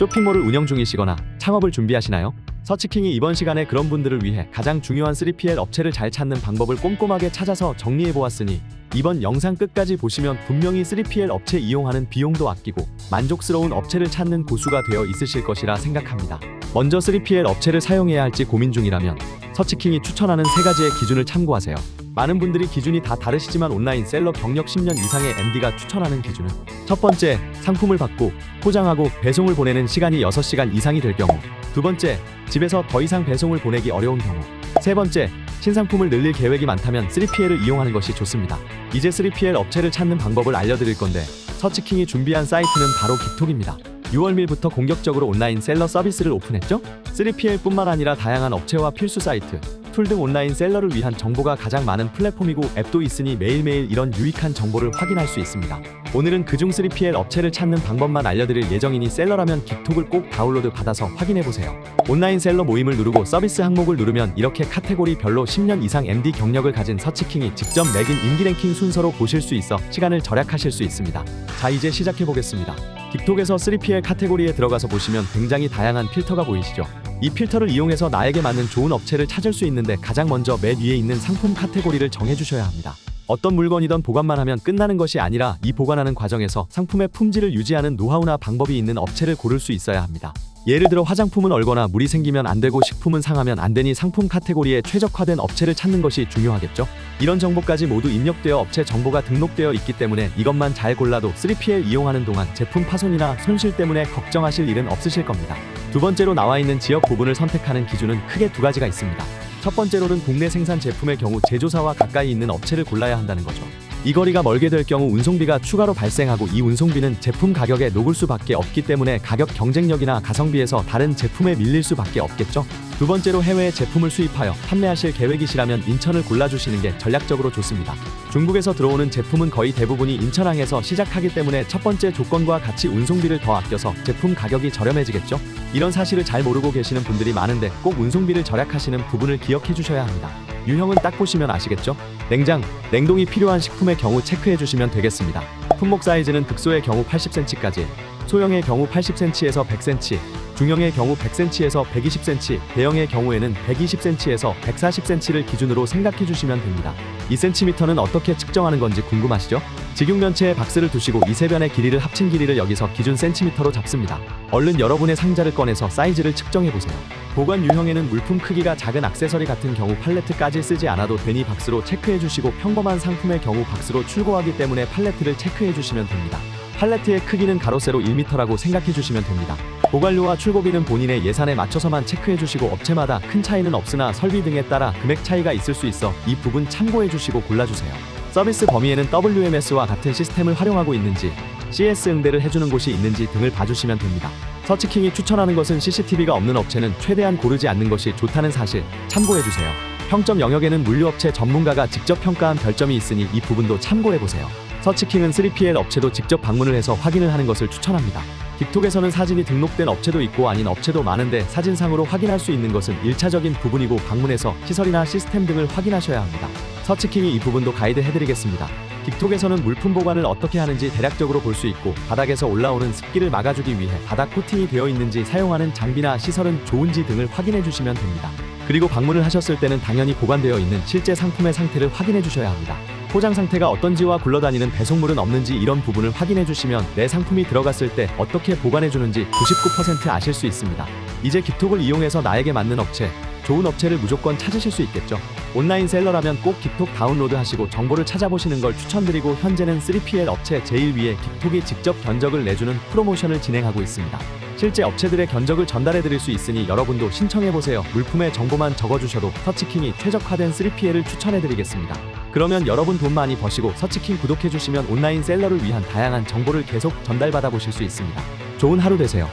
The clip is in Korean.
쇼핑몰을 운영 중이시거나 창업을 준비하시나요? 서치킹이 이번 시간에 그런 분들을 위해 가장 중요한 3PL 업체를 잘 찾는 방법을 꼼꼼하게 찾아서 정리해 보았으니 이번 영상 끝까지 보시면 분명히 3PL 업체 이용하는 비용도 아끼고 만족스러운 업체를 찾는 고수가 되어 있으실 것이라 생각합니다. 먼저 3PL 업체를 사용해야 할지 고민 중이라면 서치킹이 추천하는 세 가지의 기준을 참고하세요. 많은 분들이 기준이 다 다르시지만 온라인 셀러 경력 10년 이상의 MD가 추천하는 기준은 첫 번째, 상품을 받고 포장하고 배송을 보내는 시간이 6시간 이상이 될 경우 두 번째, 집에서 더 이상 배송을 보내기 어려운 경우 세 번째, 신상품을 늘릴 계획이 많다면 3PL을 이용하는 것이 좋습니다. 이제 3PL 업체를 찾는 방법을 알려드릴 건데 서치킹이 준비한 사이트는 바로 깃톡입니다. 6월 말부터 공격적으로 온라인 셀러 서비스를 오픈했죠? 3PL뿐만 아니라 다양한 업체와 필수 사이트, 툴 등 온라인 셀러를 위한 정보가 가장 많은 플랫폼이고 앱도 있으니 매일매일 이런 유익한 정보를 확인할 수 있습니다. 오늘은 그중 3PL 업체를 찾는 방법만 알려드릴 예정이니 셀러라면 깃톡을 꼭 다운로드 받아서 확인해보세요. 온라인 셀러 모임을 누르고 서비스 항목을 누르면 이렇게 카테고리 별로 10년 이상 MD 경력을 가진 서치킹이 직접 매긴 인기 랭킹 순서로 보실 수 있어 시간을 절약하실 수 있습니다. 자 이제 시작해보겠습니다. 틱톡에서 3PL 카테고리에 들어가서 보시면 굉장히 다양한 필터가 보이시죠? 이 필터를 이용해서 나에게 맞는 좋은 업체를 찾을 수 있는데 가장 먼저 맨 위에 있는 상품 카테고리를 정해주셔야 합니다. 어떤 물건이든 보관만 하면 끝나는 것이 아니라 이 보관하는 과정에서 상품의 품질을 유지하는 노하우나 방법이 있는 업체를 고를 수 있어야 합니다. 예를 들어 화장품은 얼거나 물이 생기면 안 되고 식품은 상하면 안 되니 상품 카테고리에 최적화된 업체를 찾는 것이 중요하겠죠. 이런 정보까지 모두 입력되어 업체 정보가 등록되어 있기 때문에 이것만 잘 골라도 3PL 이용하는 동안 제품 파손이나 손실 때문에 걱정하실 일은 없으실 겁니다. 두 번째로 나와 있는 지역 부분을 선택하는 기준은 크게 두 가지가 있습니다. 첫 번째로는 국내 생산 제품의 경우 제조사와 가까이 있는 업체를 골라야 한다는 거죠. 이 거리가 멀게 될 경우 운송비가 추가로 발생하고 이 운송비는 제품 가격에 녹을 수밖에 없기 때문에 가격 경쟁력이나 가성비에서 다른 제품에 밀릴 수밖에 없겠죠. 두 번째로 해외에 제품을 수입하여 판매하실 계획이시라면 인천을 골라주시는 게 전략적으로 좋습니다. 중국에서 들어오는 제품은 거의 대부분이 인천항에서 시작하기 때문에 첫 번째 조건과 같이 운송비를 더 아껴서 제품 가격이 저렴해지겠죠. 이런 사실을 잘 모르고 계시는 분들이 많은데 꼭 운송비를 절약하시는 부분을 기억해 주셔야 합니다. 유형은 딱 보시면 아시겠죠? 냉장, 냉동이 필요한 식품의 경우 체크해 주시면 되겠습니다. 품목 사이즈는 극소의 경우 80cm까지, 소형의 경우 80cm에서 100cm, 중형의 경우 100cm에서 120cm, 대형의 경우에는 120cm에서 140cm를 기준으로 생각해 주시면 됩니다. 2cm는 어떻게 측정하는 건지 궁금하시죠? 직육면체에 박스를 두시고 이 세 변의 길이를 합친 길이를 여기서 기준 센티미터로 잡습니다. 얼른 여러분의 상자를 꺼내서 사이즈를 측정해 보세요. 보관 유형에는 물품 크기가 작은 액세서리 같은 경우 팔레트까지 쓰지 않아도 되니 박스로 체크해 주시고 평범한 상품의 경우 박스로 출고하기 때문에 팔레트를 체크해 주시면 됩니다. 팔레트의 크기는 가로 세로 1m라고 생각해 주시면 됩니다. 보관료와 출고비는 본인의 예산에 맞춰서만 체크해 주시고 업체마다 큰 차이는 없으나 설비 등에 따라 금액 차이가 있을 수 있어 이 부분 참고해 주시고 골라주세요. 서비스 범위에는 WMS와 같은 시스템을 활용하고 있는지 CS 응대를 해주는 곳이 있는지 등을 봐주시면 됩니다. 서치킹이 추천하는 것은 CCTV가 없는 업체는 최대한 고르지 않는 것이 좋다는 사실 참고해 주세요. 평점 영역에는 물류업체 전문가가 직접 평가한 별점이 있으니 이 부분도 참고해 보세요. 서치킹은 3PL 업체도 직접 방문을 해서 확인을 하는 것을 추천합니다. 틱톡에서는 사진이 등록된 업체도 있고 아닌 업체도 많은데 사진상으로 확인할 수 있는 것은 1차적인 부분이고 방문해서 시설이나 시스템 등을 확인하셔야 합니다. 서치킹이 이 부분도 가이드 해드리겠습니다. 틱톡에서는 물품 보관을 어떻게 하는지 대략적으로 볼 수 있고 바닥에서 올라오는 습기를 막아주기 위해 바닥 코팅이 되어 있는지 사용하는 장비나 시설은 좋은지 등을 확인해 주시면 됩니다. 그리고 방문을 하셨을 때는 당연히 보관되어 있는 실제 상품의 상태를 확인해 주셔야 합니다. 포장 상태가 어떤지와 굴러다니는 배송물은 없는지 이런 부분을 확인해 주시면 내 상품이 들어갔을 때 어떻게 보관해 주는지 99% 아실 수 있습니다. 이제 깃톡을 이용해서 나에게 맞는 업체, 좋은 업체를 무조건 찾으실 수 있겠죠. 온라인 셀러라면 꼭 깃톡 다운로드 하시고 정보를 찾아보시는 걸 추천드리고 현재는 3PL 업체 제일 위에 깃톡이 직접 견적을 내주는 프로모션을 진행하고 있습니다. 실제 업체들의 견적을 전달해 드릴 수 있으니 여러분도 신청해 보세요. 물품의 정보만 적어 주셔도 서치킹이 최적화된 3PL을 추천해 드리겠습니다. 그러면 여러분 돈 많이 버시고 서치킹 구독해 주시면 온라인 셀러를 위한 다양한 정보를 계속 전달받아 보실 수 있습니다. 좋은 하루 되세요.